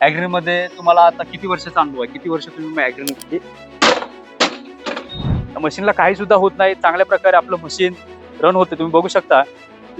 मध्ये तुम्हाला आता किती वर्षाचा अनुभव आहे? किती वर्ष तुम्ही ॲग्रीमध्ये मशीनला काही सुद्धा होत नाही. चांगल्या प्रकारे आपलं मशीन रन होते. तुम्ही बघू शकता.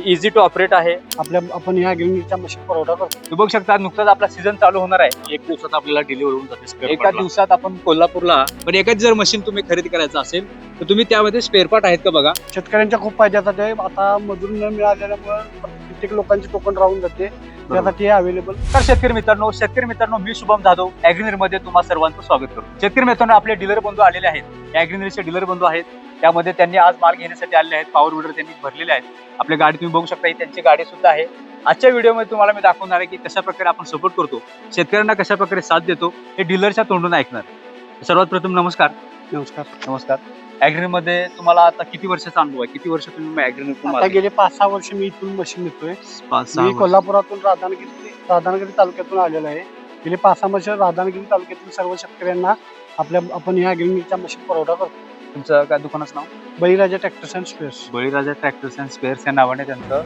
इझी टू ऑपरेट आहे. आपल्या आपण ह्या गिरणीच्या मशीन पुरवठा करतो तुम्ही बघू शकता नुकताच आपला सीझन चालू होणार आहे. एक दिवसात आपल्याला डिलिव्हर होऊन जाते एका. दिवसात आपण कोल्हापूरला पण एकाच जर मशीन तुम्ही खरेदी करायचं असेल तर तुम्ही त्यामध्ये स्पेअर पार्ट आहेत का बघा? शेतकऱ्यांच्या खूप फायद्यासाठी आहे. आता मजूर न मिळाल्यामुळे कित्येक लोकांची टोकन राहून जाते. त्यासाठी अवेलेबल तर शेतकरी मित्रांनो शेतकरी मित्रांनो मी शुभम जाधव अॅग्रिनरमध्ये तुम्हा सर्वांचं स्वागत करतो. शेतकरी मित्रांनो आपले डीलर बंधू आलेले आहेत. अॅग्रिनरचे डीलर बंधू आहेत. त्यामध्ये त्यांनी आज माल घेण्यासाठी आलेले आहेत. पॉवर विडर त्यांनी भरलेले आहेत. आपली गाडी तुम्ही बघू शकता त्यांची गाडी सुद्धा आहे. आजच्या व्हिडिओमध्ये तुम्हाला मी दाखवणार आहे की कशा प्रकारे आपण सपोर्ट करतो. शेतकऱ्यांना कशा प्रकारे साथ देतो हे डीलरच्या तोंडून ऐकणार. सर्वात प्रथम नमस्कार. नमस्कार. नमस्कार. अॅग्रिनरमध्ये तुम्हाला आता किती वर्षाचा अनुभव आहे? किती वर्ष तुम्ही आता गेले पाच सहा वर्ष मी इथून मशीन नेतोय. पाच मी कोल्हापुरातून राधानगिरी राधानगिरी तालुक्यातून आलेलो आहे. गेले पाच सहा वर्ष राधानगिरी तालुक्यातील सर्व शेतकऱ्यांना आपल्या आपण ह्या गिरणीच्या मशीन पुरवठा करतो. तुमचं काय दुकानाचं नाव? Baliraja tractors and spares Baliraja tractors and spares या नावाने त्यांचं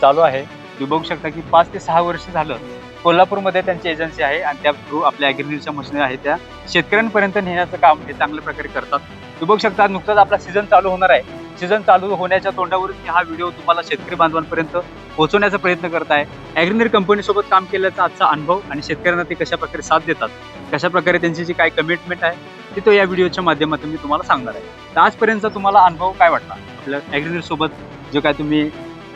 चालू आहे. तुम्ही बघू शकता की पाच ते सहा वर्ष झालं कोल्हापूरमध्ये त्यांची एजन्सी आहे आणि त्या थ्रू आपल्या ॲग्रिकल्चरच्या मशिनरी आहेत त्या. शेतकऱ्यांपर्यंत नेण्याचं काम हे चांगल्या प्रकारे करतात. तुम्ही बघू शकता नुकताच आपला सीझन चालू होणार आहे. सीझन चालू होण्याच्या तोंडावरून मी हा व्हिडिओ तुम्हाला शेतकरी बांधवांपर्यंत पोहोचवण्याचा प्रयत्न करत आहे. ॲग्रिनर कंपनीसोबत काम केल्याचा आजचा अनुभव आणि शेतकऱ्यांना ते कशा प्रकारे साथ देतात कशा प्रकारे त्यांची जी काही कमिटमेंट आहे ती तो या व्हिडिओच्या माध्यमातून मी तुम्हाला सांगणार आहे. तर आजपर्यंतचा तुम्हाला अनुभव काय वाटला? आपल्या ॲग्रिनर सोबत जो काय तुम्ही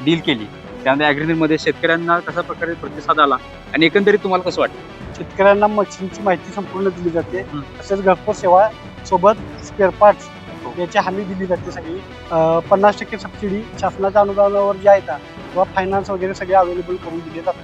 डील केली त्यामध्ये ॲग्रिनरमध्ये शेतकऱ्यांना कशा प्रकारे प्रतिसाद आला आणि एकंदरीत तुम्हाला कसं वाटतं शेतकऱ्यांना मशीनची माहिती संपूर्ण दिली जाते. तसेच घरपोच सेवा सोबत स्पेअर पार्ट्स याची हमी दिली जाते सगळी. पन्नास टक्के सबसिडी शासनाच्या अनुदानावर जे आहे का किंवा फायनान्स वगैरे सगळे अवेलेबल करून दिले जातात.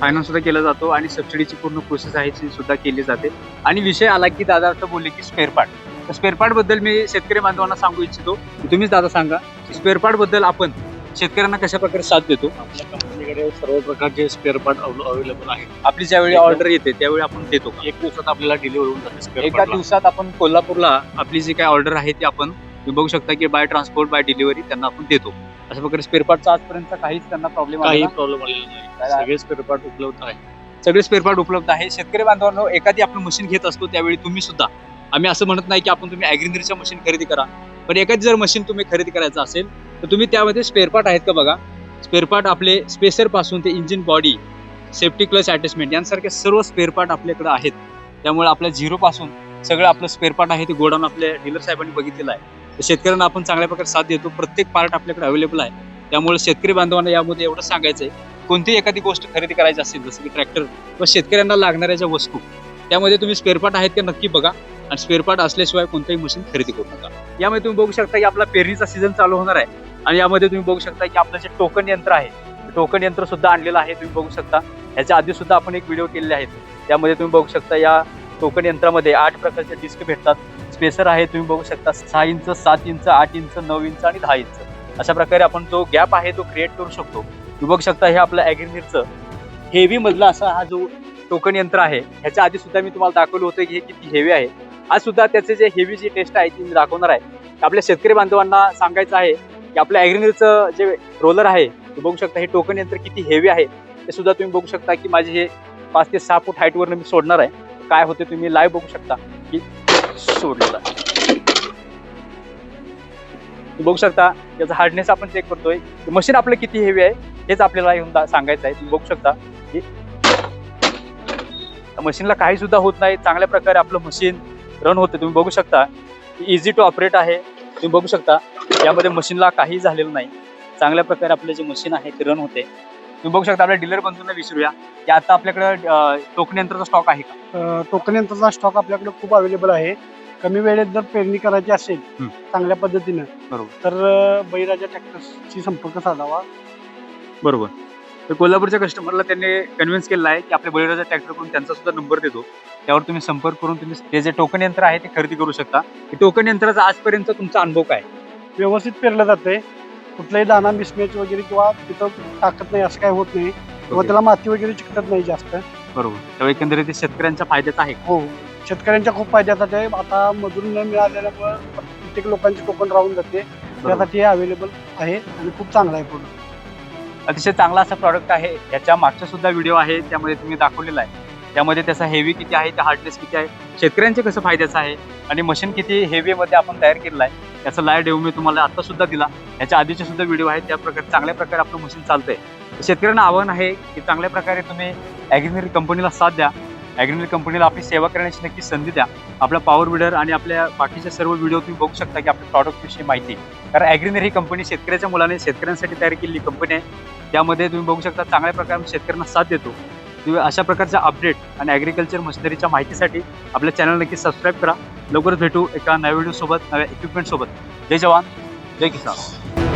फायनान्स सुद्धा केला जातो आणि सबसिडीची पूर्ण प्रोसेस आहे ती सुद्धा केली जाते. आणि विषय आला की दादा असं बोलले की स्पेअर पार्ट तर स्पेअर पार्टबद्दल मी शेतकरी बांधवांना सांगू इच्छितो. तुम्हीच दादा सांगा स्पेअर पार्टबद्दल आपण शेतकऱ्यांना कशा प्रकारे साथ देतो? आपल्या कंपनीकडे सर्व प्रकारचे स्पेअर पार्ट अवेलेबल आहेत. आपली ज्यावेळी एकदम. ऑर्डर येते त्यावेळी आपण देतो का? एक दिवसात आपल्याला डिलिव्हर होऊन जाते spare एका part ला. दिवसात आपण कोल्हापूरला आपली जी काय ऑर्डर आहे ती आपण तुम्ही बघू शकता की बाय ट्रान्सपोर्ट बाय डिलिव्हरी त्यांना आपण देतो. अशा प्रकारे स्पेअर पार्टचा आजपर्यंत काहीच त्यांना प्रॉब्लेम काही प्रॉब्लेम आलेला नाही. काय- सगळे स्पेअर पार्ट उपलब्ध आहे सगळे स्पेअर पार्ट उपलब्ध आहे. शेतकरी बांधवांनो एखादी आपण मशीन घेत असतो त्यावेळी तुम्ही सुद्धा आम्ही असं म्हणत नाही की आपण तुम्ही ॲग्रिनरीच्या मशीन खरेदी करा. पण एखादी जर मशीन तुम्ही खरेदी करायचं असेल तर तुम्ही त्यामध्ये स्पेअरपार्ट आहेत का बघा? स्पेअरपार्ट आपले स्पेसरपासून ते engine body safety clutch attachment यांसारखे सर्व स्पेअरपार्ट आपल्याकडे आहेत. त्यामुळे आपल्या झिरो पासून सगळं आपलं स्पेअरपार्ट आहे ते गोडाऊन आपल्या डीलर साहेबांनी बघितलेलं आहे. तर शेतकऱ्यांना आपण चांगल्या प्रकारे साथ देतो. प्रत्येक पार्ट आपल्याकडे अवेलेबल आहे. त्यामुळे शेतकरी बांधवांना यामध्ये एवढं सांगायचं आहे कोणतीही एखादी गोष्ट खरेदी करायची असेल जसं की ट्रॅक्टर व शेतकऱ्यांना लागणाऱ्या ज्या वस्तू त्यामध्ये तुम्ही स्पेअरपार्ट आहेत का नक्की बघा. आणि स्पेअरपार्ट असल्याशिवाय कोणतंही मशीन खरेदी करू नका. यामध्ये तुम्ही बघू शकता की आपला पेरणीचा सीझन चालू होणार आहे. आणि यामध्ये तुम्ही बघू शकता की आपलं जे टोकन यंत्र आहे टोकन यंत्र सुद्धा आणलेलं आहे तुम्ही बघू शकता. याच्या आधी सुद्धा आपण एक व्हिडिओ केलेले आहेत त्यामध्ये तुम्ही बघू शकता या टोकन यंत्रामध्ये आठ प्रकारचे डिस्क भेटतात. स्पेसर आहे तुम्ही बघू शकता सहा इंच सात इंच आठ इंच नऊ इंच आणि दहा इंच. अशा प्रकारे आपण जो गॅप आहे तो क्रिएट करू शकतो. तुम्ही बघू शकता हे आपलं ॲग्रिमिरचं हेवी मधला असा हा जो टोकन यंत्र आहे ह्याच्या आधी सुद्धा मी तुम्हाला दाखवलं होतं की हे किती हेवी आहे. आज सुद्धा त्याचे जे हेवी जी टेस्ट आहे ती मी दाखवणार आहे. आपल्या शेतकरी बांधवांना सांगायचं आहे की आपल्या ॲग्रिमिरचं जे रोलर आहे तुम्ही बघू शकता हे टोकन यंत्र किती हेवी आहे ते सुद्धा तुम्ही बघू शकता की माझे हे पाच ते सहा फूट हाईटवरनं मी सोडणार आहे. काय होते तुम्ही लाईव्ह बघू शकता की सोडलेलं आहे. तुम्ही बघू शकता याचा हार्डनेस आपण चेक करतोय. मशीन आपलं किती हेवी आहे हेच आपल्याला येऊन दा- सांगायचं आहे. तुम्ही बघू शकता की मशीनला काही सुद्धा होत नाही. चांगल्या प्रकारे आपलं मशीन रन होते तुम्ही बघू शकता इझी टू ऑपरेट आहे. तुम्ही बघू शकता. यामध्ये मशीनला काही झालेलं नाही. चांगल्या प्रकारे आपलं जे मशीन आहे ते रन होते. तुम्ही बघू शकता आपल्या डीलर बंधूंना विचारूया की आता आपल्याकडे टोकन यंत्राचा स्टॉक आहे का? टोकन यंत्राचा स्टॉक आपल्याकडे खूप अवेलेबल आहे. कमी वेळेत जर पेरणी करायची असेल. चांगल्या पद्धतीनं बरोबर. तर बळीराजा ट्रॅक्टर्सची संपर्क साधावा. बरोबर. तर कोल्हापूरच्या कस्टमरला त्यांनी कन्व्हिन्स केलेलं आहे की आपल्या बळीराजा ट्रॅक्टर करून त्यांचा सुद्धा नंबर देतो. त्यावर तुम्ही संपर्क करून तुम्ही ते जे टोकन यंत्र आहे ते खरेदी करू शकता. टोकन यंत्राचा आजपर्यंत तुमचा अनुभव काय? व्यवस्थित पेरलं जाते कुठलाही दाना मिसमॅच वगैरे किंवा तिथं टाकत नाही असं काही होत नाही. किंवा त्याला माती वगैरे चिकटत नाही जास्त. बरोबर. तेव्हा एकंदरीत ते शेतकऱ्यांच्या फायद्याचं आहे. हो. शेतकऱ्यांच्या खूप फायद्यासाठी आहे. आता मजूर न मिळाल्यामुळे कित्येक लोकांची टोकन राहून जाते. त्यासाठी हे अवेलेबल आहे आणि खूप चांगलं आहे प्रोडक्ट अतिशय चांगला असा प्रॉडक्ट आहे. याच्या मागचा सुद्धा व्हिडिओ आहे. त्यामध्ये तुम्ही दाखवलेला आहे. त्यामध्ये त्याचा हेवी किती आहे? त्या हार्डनेस किती आहे? शेतकऱ्यांचे कसं फायद्याचं आहे? आणि मशीन किती हेवीमध्ये आपण तयार केलेलं आहे? याचा लाय डेमो मी तुम्हाला आता सुद्धा दिला. याच्या आधीचे सुद्धा व्हिडिओ आहेत त्या प्रकारे चांगल्या प्रकारे आपलं मशीन चालतंय. शेतकऱ्यांना आव्हान आहे की चांगल्या प्रकारे तुम्ही ॲग्रिनरी कंपनीला साथ द्या. ॲग्रिनरी कंपनीला आपली सेवा करण्याची नक्की संधी द्या. आपला पॉवर बिल्डर आणि आपल्या बाकीचे सर्व व्हिडिओ तुम्ही बघू शकता की आपल्या प्रॉडक्टविषयी माहिती. कारण ॲग्रिनरी ही कंपनी शेतकऱ्याच्या मुलाने शेतकऱ्यांसाठी तयार केलेली कंपनी आहे. त्यामध्ये तुम्ही बघू शकता चांगल्या प्रकारे शेतकऱ्यांना साथ देतो. तुम्ही अशा प्रकारच्या अपडेट आणि ॲग्रिकल्चर मशिनरीच्या माहितीसाठी आपल्या चॅनल नक्की सबस्क्राईब करा. लवकरच भेटू एका नव्या व्हिडिओसोबत नव्या इक्विपमेंटसोबत जय जवान जय किसान.